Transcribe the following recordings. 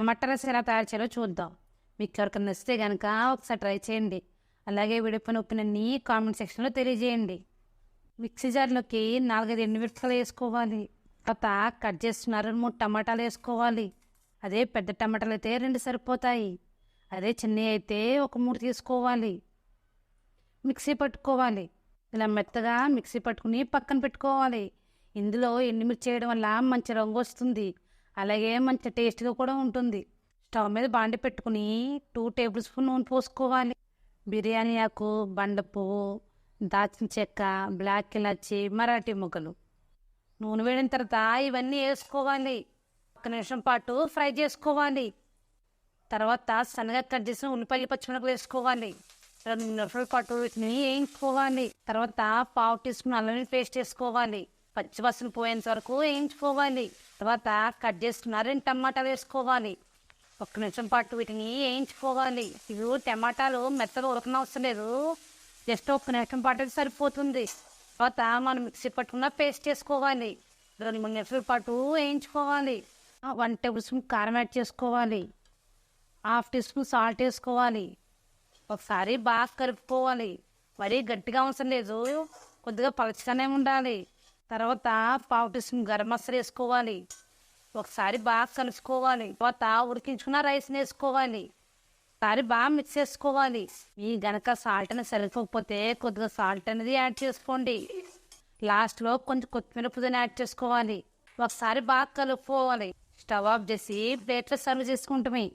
మట్ట ఎలా తయారు చేయాలో చూద్దాం. మీకు ఎవరికైనా నచ్చితే కనుక ఒకసారి ట్రై చేయండి. అలాగే విడిపోయిన ఉప్పినన్ని కామెంట్ సెక్షన్లో తెలియజేయండి. మిక్సీ జార్లోకి నాలుగైదు ఎండుమిరపకాయలు వేసుకోవాలి. తర్వాత కట్ చేస్తున్నారు రెండు మూడు టమాటాలు వేసుకోవాలి. అదే పెద్ద టమాటాలు అయితే రెండు సరిపోతాయి. అదే చిన్నవి అయితే ఒక మూడు తీసుకోవాలి. మిక్సీ పట్టుకోవాలి. ఇలా మెత్తగా మిక్సీ పట్టుకుని పక్కన పెట్టుకోవాలి. ఇందులో ఎండుమిర్చి చేయడం వల్ల మంచి రంగు వస్తుంది. అలాగే మంచి టేస్ట్గా కూడా ఉంటుంది. స్టవ్ మీద బాండి పెట్టుకుని టూ టేబుల్ స్పూన్ నూనె పోసుకోవాలి. బిర్యానీ ఆకు బండ పువ్వు దాల్చిన చెక్క బ్లాక్ ఇలాచి మరాఠీ మొగ్గలు నూనె వేడిన తర్వాత ఇవన్నీ వేసుకోవాలి. ఒక నిమిషం పాటు ఫ్రై చేసుకోవాలి. తర్వాత సన్నగా కట్ చేసిన ఉల్లిపాయలు పచ్చిమిరపకాయలు వేసుకోవాలి. రెండు నిమిషాల పాటు వీటిని వేయించుకోవాలి. తర్వాత పావు టీ స్పూన్ అల్లం పేస్ట్ వేసుకోవాలి. పచ్చివాసన పోయేంత వరకు వేయించుకోవాలి. తర్వాత కట్ చేసుకున్న రెండు టమాటాలు వేసుకోవాలి. ఒక్క నిమిషం పాటు వీటిని వేయించుకోవాలి. ఇవి టమాటాలు మెత్తలు ఉడకన అవసరం లేదు. జస్ట్ ఒక్క నిమిషం పాటు అయితే సరిపోతుంది. తర్వాత మనం మిక్సీ పట్టుకున్న పేస్ట్ వేసుకోవాలి రెండు మూడు నిమిషాల పాటు వేయించుకోవాలి. వన్ టేబుల్ స్పూన్ కారం యాడ్ చేసుకోవాలి. హాఫ్ టీ స్పూన్ సాల్ట్ వేసుకోవాలి. ఒకసారి బాగా కలుపుకోవాలి. మరీ గట్టిగా అవసరం లేదు. కొద్దిగా పలచగానే ఉండాలి. తర్వాత పావు టీ గరం మసాలా వేసుకోవాలి. ఒకసారి బాగా కలుసుకోవాలి. తర్వాత ఉడికించుకున్న రైస్ వేసుకోవాలి. ఒకసారి బాగా మిక్స్ చేసుకోవాలి. మీ గనక సాల్ట్ అనేది సరిపోకపోతే కొద్దిగా సాల్ట్ అనేది యాడ్ చేసుకోండి. లాస్ట్లో కొంచెం కొత్తిమీర పుదీనా యాడ్ చేసుకోవాలి. ఒకసారి బాగా కలుపుకోవాలి. స్టవ్ ఆఫ్ చేసి ప్లేట్లో సర్వ్ చేసుకుంటామే.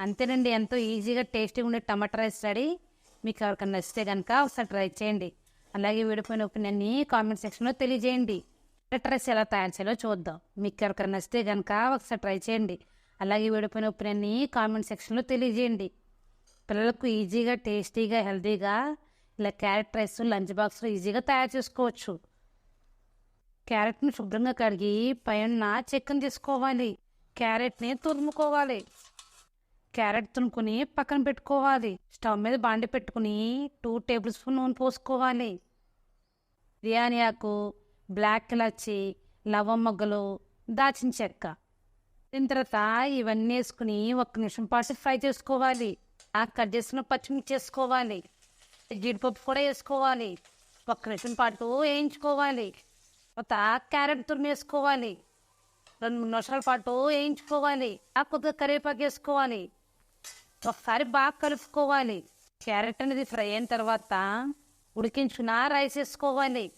అంతేనండి ఎంతో ఈజీగా టేస్టీగా ఉండే టమాటా రైస్ రెడీ. మీకు ఎవరికైనా నచ్చితే కనుక ఒకసారి ట్రై చేయండి. అలాగే విడిపోయిన ఒపీనియన్ని కామెంట్ సెక్షన్లో తెలియజేయండి. టమాటా రైస్ ఎలా తయారు చేయాలో చూద్దాం. మీకు ఎవరికైనా నచ్చితే కనుక ఒకసారి ట్రై చేయండి. అలాగే విడిపోయిన ఒపీనియన్ని కామెంట్ సెక్షన్లో తెలియజేయండి. పిల్లలకు ఈజీగా టేస్టీగా హెల్తీగా ఇలా క్యారెట్ రైస్ లంచ్ బాక్స్లో ఈజీగా తయారు చేసుకోవచ్చు. క్యారెట్ని శుభ్రంగా కడిగి పైన చెక్కను తీసుకోవాలి. క్యారెట్ని తురుముకోవాలి. క్యారెట్ తునుకుని పక్కన పెట్టుకోవాలి. స్టవ్ మీద బాండి పెట్టుకుని టూ టేబుల్ స్పూన్ నూనె పోసుకోవాలి. బిర్యానీ ఆకు బ్లాక్ ఇలాచి లవం మొగ్గలు దాచిన చెక్క. దీని తర్వాత ఇవన్నీ వేసుకుని ఒక్క నిమిషం పాటు ఫ్రై చేసుకోవాలి. ఆ కట్ చేసిన పచ్చిమిర్చి వేసుకోవాలి. జీడిపప్పు కూడా వేసుకోవాలి. ఒక్క నిమిషం పాటు వేయించుకోవాలి. తర్వాత క్యారెట్ తురిమి వేసుకోవాలి. రెండు మూడు నిమిషాల పాటు వేయించుకోవాలి. ఆ కొద్దిగా కరివేపాకు వేసుకోవాలి. ఒకసారి బాగా కలుపుకోవాలి. క్యారెట్ అనేది ఫ్రై అయిన తర్వాత ఉడికించుకున్న రైస్ వేసుకోవాలి.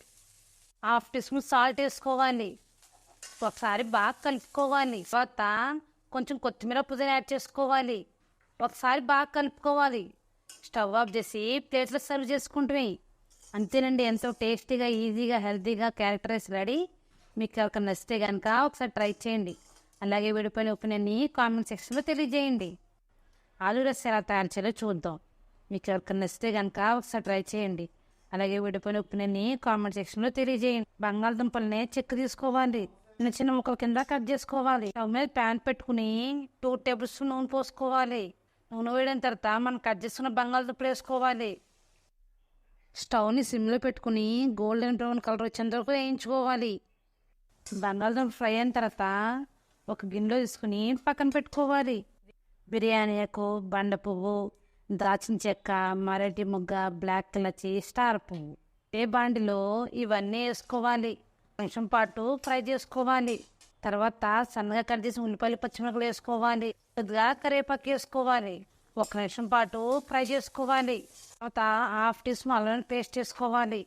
హాఫ్ టీ స్పూన్ సాల్ట్ వేసుకోవాలి. ఒకసారి బాగా కలుపుకోవాలి. తర్వాత కొంచెం కొత్తిమీర పుదీనా యాడ్ చేసుకోవాలి. ఒకసారి బాగా కలుపుకోవాలి. స్టవ్ ఆఫ్ చేసి ప్లేట్లో సర్వ్ చేసుకుంటున్నాయి అంతేనండి ఎంతో టేస్టీగా ఈజీగా హెల్తీగా క్యారెక్టర్ రైస్ రెడీ. మీకు ఒక నచ్చితే కనుక ఒకసారి ట్రై చేయండి. అలాగే విడిపోయిన ఒపీనియన్ని కామెంట్ సెక్షన్లో తెలియజేయండి. ఆలు రస్ ఎలా తయారు చేయాలో చూద్దాం. మీకు ఎవరికైనా నచ్చితే కనుక ఒకసారి ట్రై చేయండి. అలాగే విడిపోయిన ఉప్పునని కామెంట్ సెక్షన్లో తెలియజేయండి. బంగాళదుంపల్ని చెక్కు తీసుకోవాలి. చిన్న చిన్న ముక్కల కింద కట్ చేసుకోవాలి. స్టవ్ మీద ప్యాన్ పెట్టుకుని టూ టేబుల్ స్పూన్ నూనె పోసుకోవాలి. నూనె వేయడం తర్వాత మనం కట్ చేసుకున్న బంగాళదుంపలు వేసుకోవాలి. స్టవ్ని సిమ్లో పెట్టుకుని గోల్డెన్ బ్రౌన్ కలర్ వచ్చేంత వరకు వేయించుకోవాలి. బంగాళదుంప ఫ్రై అయిన తర్వాత ఒక గిన్నెలో తీసుకుని పక్కన పెట్టుకోవాలి. బిర్యానీకు బండ పువ్వు దాచిన చెక్క మరటి ముగ్గ బ్లాక్ కలచి స్టార్ పువ్వు. ఏ బాండిలో ఇవన్నీ వేసుకోవాలి. నిమిషం పాటు ఫ్రై చేసుకోవాలి. తర్వాత సన్నగా కట్ చేసి ఉల్లిపాయలు పచ్చిమిరపకాయలు వేసుకోవాలి. కొద్దిగా కరివేపాకు వేసుకోవాలి. ఒక నిమిషం పాటు ఫ్రై చేసుకోవాలి. తర్వాత హాఫ్ టీ స్పూన్ అల్లం పేస్ట్ వేసుకోవాలి.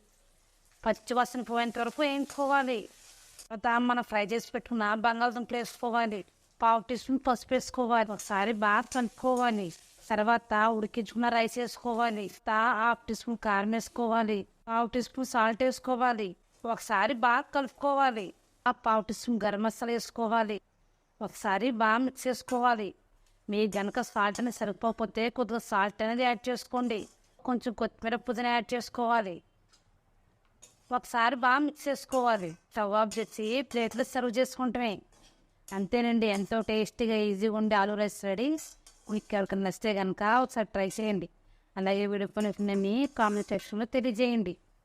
పచ్చి వాసన పోయేంత వరకు వేయించుకోవాలి. తర్వాత మనం ఫ్రై చేసి పెట్టుకున్న బంగాళదుంపలు వేసుకోవాలి. పావు టీ స్పూన్ పసుపు వేసుకోవాలి. ఒకసారి బాగా కలుపుకోవాలి తర్వాత ఉడికించుకున్న రైస్ వేసుకోవాలి. తా హాఫ్ టీ స్పూన్ కారం వేసుకోవాలి. పావు టీ స్పూన్ సాల్ట్ వేసుకోవాలి. ఒకసారి బాగా కలుపుకోవాలి. ఆ పావు టీ స్పూన్ గరం మసాలా వేసుకోవాలి. ఒకసారి బాగా మిక్స్ చేసుకోవాలి. మీ గనక సాల్ట్ అనేది సరిపోకపోతే కొద్దిగా సాల్ట్ అనేది యాడ్ చేసుకోండి. కొంచెం కొత్తిమీర పుదీనా యాడ్ చేసుకోవాలి. ఒకసారి బాగా మిక్స్ చేసుకోవాలి. స్టవ్ ఆఫ్ చేసి ప్లేట్లో సర్వ్ చేసుకుంటామే. అంతేనండి. ఎంతో టేస్టీగా ఈజీగా ఉండే ఆలూ రైస్ రెడీ. మీకు ఎవరికైనా నచ్చితే కనుక ఒకసారి ట్రై చేయండి. అలాగే వీడియో పని కామెంట్ సెక్షన్లో తెలియజేయండి.